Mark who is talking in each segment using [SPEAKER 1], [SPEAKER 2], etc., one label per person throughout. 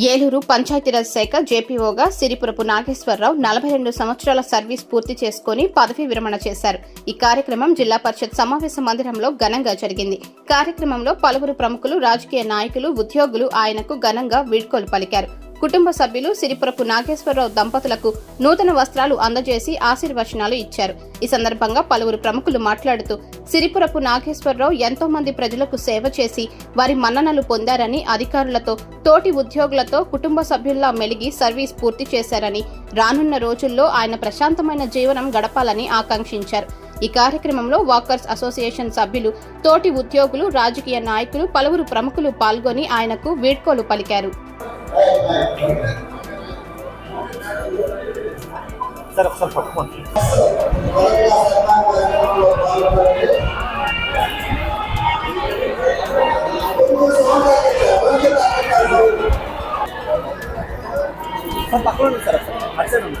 [SPEAKER 1] ఏలూరు పంచాయతీరాజ్ శాఖ జేపీఓగా సిరిపురపు నాగేశ్వరరావు నలభై రెండు సంవత్సరాల సర్వీస్ పూర్తి చేసుకుని పదవీ విరమణ చేశారు. ఈ కార్యక్రమం జిల్లా పరిషత్ సమావేశ మందిరంలో ఘనంగా జరిగింది. కార్యక్రమంలో పలువురు ప్రముఖులు రాజకీయ నాయకులు ఉద్యోగులు ఆయనకు ఘనంగా వీడ్కోలు పలికారు. కుటుంబ సభ్యులు సిరిపురపు నాగేశ్వరరావు దంపతులకు నూతన వస్త్రాలు అందజేసి ఆశీర్వచనాలు ఇచ్చారు. ఈ సందర్భంగా పలువురు ప్రముఖులు మాట్లాడుతూ సిరిపురపు నాగేశ్వరరావు ఎంతో మంది ప్రజలకు సేవ చేసి వారి మన్ననలు పొందారని అధికారులతో తోటి ఉద్యోగులతో కుటుంబ సభ్యుల్లా మెలిగి సర్వీస్ పూర్తి చేశారని రానున్న రోజుల్లో ఆయన ప్రశాంతమైన జీవనం గడపాలని ఆకాంక్షించారు. ఈ కార్యక్రమంలో వాకర్స్ అసోసియేషన్ సభ్యులు తోటి ఉద్యోగులు రాజకీయ నాయకులు పలువురు ప్రముఖులు పాల్గొని ఆయనకు వీడ్కోలు పలికారు.
[SPEAKER 2] సార్ ఒకసారి పట్టుకోండి సార్ పక్కన ఉంది సార్ అటు సైడ్ ఉంది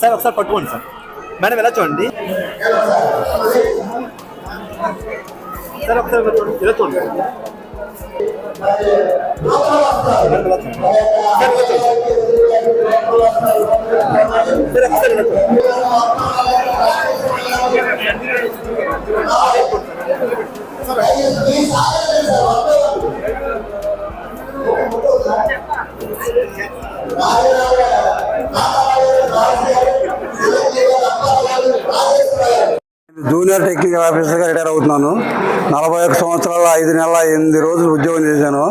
[SPEAKER 2] సార్ ఒకసారి పట్టుకోండి సార్. మేడం ఎలా చూడండి? సార్? ఒకసారి మేడం ఎలా చూడండి? సార్ ఇలా చూడండి? సార్ ఒకసారి
[SPEAKER 3] జూనియర్ టెక్నికల్ ఆఫీసర్గా రిటైర్ అవుతున్నాను. నలభై ఒక్క సంవత్సరాల ఐదు నెలల ఎనిమిది రోజులు ఉద్యోగం చేశాను.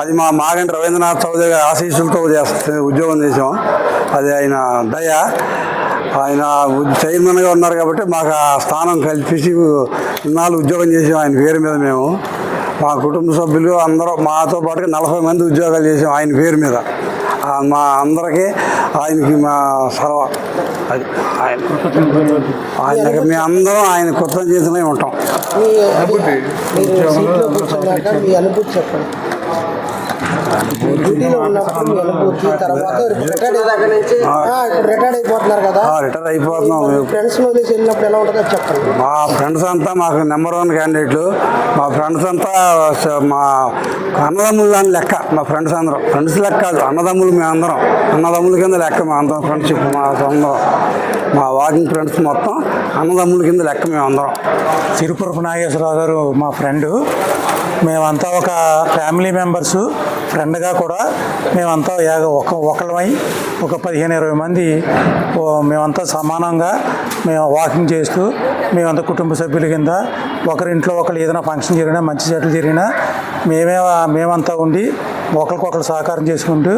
[SPEAKER 3] అది మా మాగంటి రవీంద్రనాథ్ చౌదరి గారి ఆశీస్సులతో చేస్తే ఉద్యోగం చేసాం అది ఆయన దయ. ఆయన చైర్మన్గా ఉన్నారు కాబట్టి మాకు ఆ స్థానం కల్పించి ఇన్నాళ్ళు ఉద్యోగం చేసాం ఆయన పేరు మీద మేము. మా కుటుంబ సభ్యులు అందరూ మాతో పాటుగా నలభై మంది ఉద్యోగాలు చేసాం ఆయన పేరు మీద. మా అందరికీ ఆయనకి మా సర్వ అది ఆయన ఆయనకి మేము అందరం ఆయన కొత్త చేతనే ఉంటాం.
[SPEAKER 4] మీ అనుభూతి చెప్పండి. డ్యూటీలో ఉన్నప్పుడు మీ అనుభూతి తర్వాత రిటైర్డ్ ఇప్పుడు రిటైర్డ్ అయిపోతున్నారు కదా.
[SPEAKER 3] రిటైర్ అయిపోతున్నాం. మేము.
[SPEAKER 4] ఫ్రెండ్స్ వదిలేసి వెళ్ళినప్పుడు ఎలా ఉంటుందో చెప్పండి.
[SPEAKER 3] మా ఫ్రెండ్స్ అంతా మాకు నెంబర్ వన్ క్యాండిడేట్లు మా ఫ్రెండ్స్ అంతా మా అన్నదమ్ములు అని లెక్క. మా ఫ్రెండ్స్ అందరం. ఫ్రెండ్స్ లెక్క కాదు అన్నదమ్ములు మేము అందరం. అన్నదమ్ముల కింద లెక్క మా అందరం. ఫ్రెండ్షిప్ మా అందరం మా వాకింగ్ ఫ్రెండ్స్ మొత్తం అన్నదమ్ముల కింద లెక్క మేము అందరం.
[SPEAKER 5] తిరుపురపు నాగేశ్వరరావు గారు మా ఫ్రెండు మేమంతా ఒక ఫ్యామిలీ మెంబర్స్ ఫ్రెండ్గా కూడా మేమంతా యాగ ఒక ఒకళ్ళమై ఒక పదిహేను ఇరవై మంది మేమంతా సమానంగా మేము వాకింగ్ చేస్తూ మేమంతా కుటుంబ సభ్యుల కింద ఒకరింట్లో ఒకరు ఏదైనా ఫంక్షన్ జరిగినా మంచి చెట్లు జరిగినా మేమే మేమంతా ఉండి ఒకరికొకరు సహకారం చేసుకుంటూ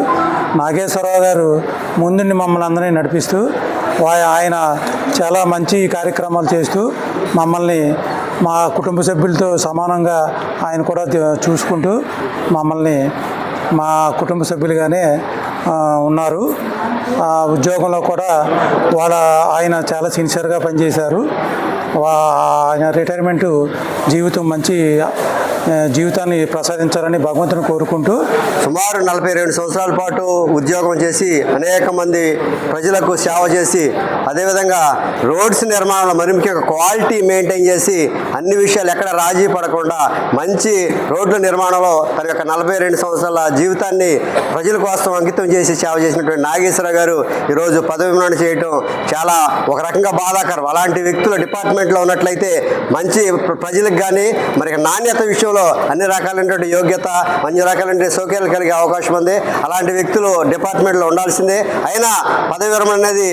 [SPEAKER 5] నాగేశ్వరరావు గారు ముందుండి మమ్మల్ని అందరినీ నడిపిస్తూ ఆయన చాలా మంచి కార్యక్రమాలు చేస్తూ మమ్మల్ని మా కుటుంబ సభ్యులతో సమానంగా ఆయన కూడా చూసుకుంటూ మమ్మల్ని మా కుటుంబ సభ్యులుగానే ఉన్నారు. ఆ ఉద్యోగంలో కూడా వాళ్ళ ఆయన చాలా సిన్సియర్గా పనిచేశారు. వా- ఆయన రిటైర్మెంట్ జీవితం మంచి జీవితాన్ని ప్రసాదించాలని భగవంతుని కోరుకుంటూ
[SPEAKER 6] సుమారు నలభై రెండు సంవత్సరాల పాటు ఉద్యోగం చేసి అనేక మంది ప్రజలకు సేవ చేసి అదేవిధంగా రోడ్స్ నిర్మాణంలో మరి ముఖ్యంగా క్వాలిటీ మెయింటైన్ చేసి అన్ని విషయాలు ఎక్కడ రాజీ పడకుండా మంచి రోడ్ల నిర్మాణంలో తన యొక్క నలభై రెండు సంవత్సరాల జీవితాన్ని ప్రజల కోసం అంకితం చేసి సేవ చేసినటువంటి నాగేశ్వర గారు ఈరోజు పదవి విరమణ చేయటం చాలా ఒక రకంగా బాధాకరం. అలాంటి వ్యక్తులు డిపార్ట్మెంట్లో ఉన్నట్లయితే మంచి ప్రజలకు కానీ మరి నాణ్యత విషయం విషయంలో అన్ని రకాలైనటువంటి యోగ్యత అన్ని రకాలైన సౌకర్యాలు కలిగే అవకాశం ఉంది. అలాంటి వ్యక్తులు డిపార్ట్మెంట్లో ఉండాల్సిందే. అయినా పదవి విరమణ అనేది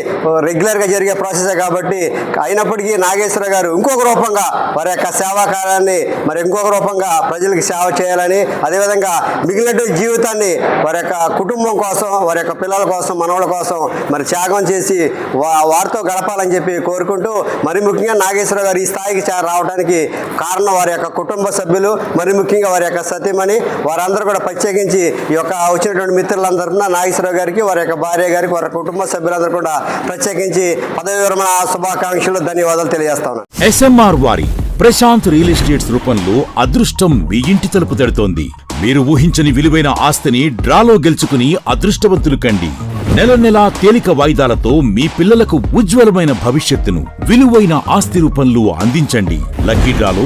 [SPEAKER 6] రెగ్యులర్గా జరిగే ప్రాసెసే కాబట్టి అయినప్పటికీ నాగేశ్వర గారు ఇంకొక రూపంగా వారి యొక్క సేవా కార్యాన్ని మరి ఇంకొక రూపంగా ప్రజలకు సేవ చేయాలని అదేవిధంగా మిగిలినటువంటి జీవితాన్ని వారి యొక్క కుటుంబం కోసం వారి యొక్క పిల్లల కోసం మనవల కోసం మరి త్యాగం చేసి వా- వారితో గడపాలని చెప్పి కోరుకుంటూ మరి ముఖ్యంగా నాగేశ్వర గారు ఈ స్థాయికి రావడానికి కారణం వారి యొక్క కుటుంబ సభ్యులు మరి ముఖ్యంగా వారి యొక్క సతీమణి వారందరూ కూడా ప్రత్యేకించి ఈ యొక్క వచ్చినటువంటి మిత్రులందరిన నాగేశ్వరరావు గారికి వారి యొక్క భార్య గారికి వారి కుటుంబ సభ్యులందరూ కూడా ప్రత్యేకించి పదవి విరమణ శుభాకాంక్షలు ధన్యవాదాలు తెలియజేస్తా ఉన్నాను
[SPEAKER 7] ఎస్ఎంఆర్ వారి ప్రశాంత్ రియల్ ఎస్టేట్స్ రూపంలో అదృష్టం మీ ఇంటి తలుపు తడుతోంది. మీరు ఊహించని విలువైన ఆస్తిని డ్రాలో గెలుచుకుని అదృష్టవంతులు కండి. నెల నెలా తేలిక వాయిదాలతో మీ పిల్లలకు ఉజ్వలమైన భవిష్యత్తును విలువైన ఆస్తి రూపంలో అందించండి. లక్కీ డ్రాలో